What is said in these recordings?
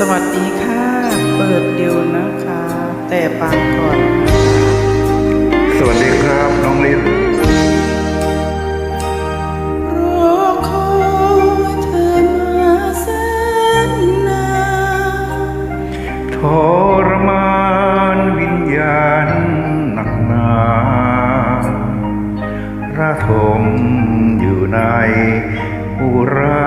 สวัสดีค่ะ เปิดเดียวนะคะ แต่ฟังก่อนนะคะสวัสดีครับน้องลิศรอคอยเธอมาแสนนานทรมานวิญญาณหนักหนาระทมอยู่ในอุรา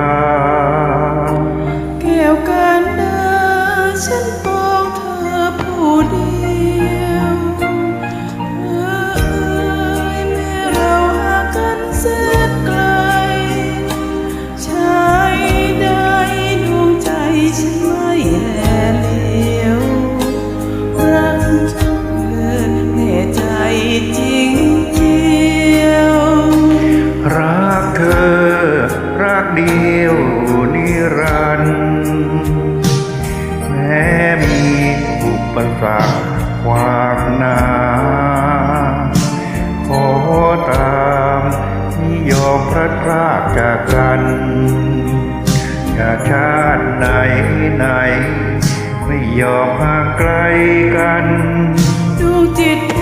นิรันดร์แม้มีอุปสรรคขวางหน้าขอตามนิยอมพระพรากจากกันชาติชาติไหนไหน ไม่ยอมห่างไกลกันดวงจิต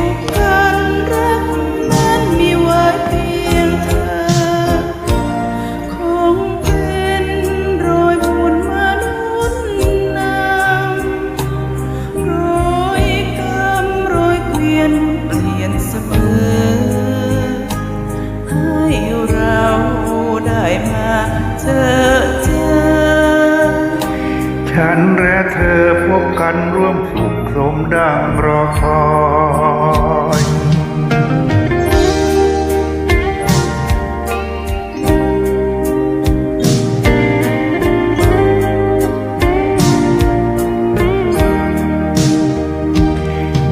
อเจอฉันและเธอพบกันร่วมสุขสมดังรอคอย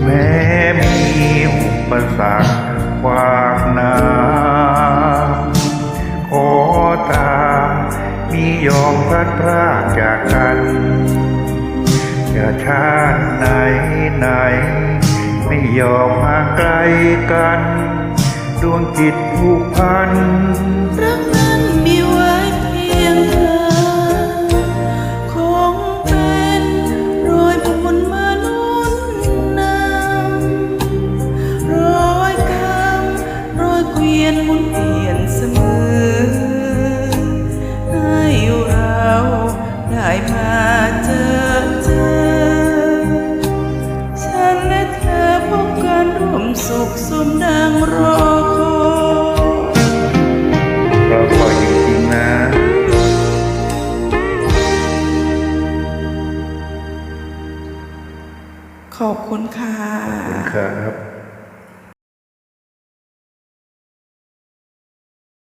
แม้มีอุปสรรควางหน้า มียอมพลัดพรากจากกันจะชาติไหนไหน ไม่ยอมห่างไกลกัน ดวงจิตผูกพันรักนั้นมีไว้เพียงเธอ คงเป็นรอยบุญมานุนนำรอยกรรมรอยเกวียนมุนเปลี่ยน ขอบคุณค่ะครับ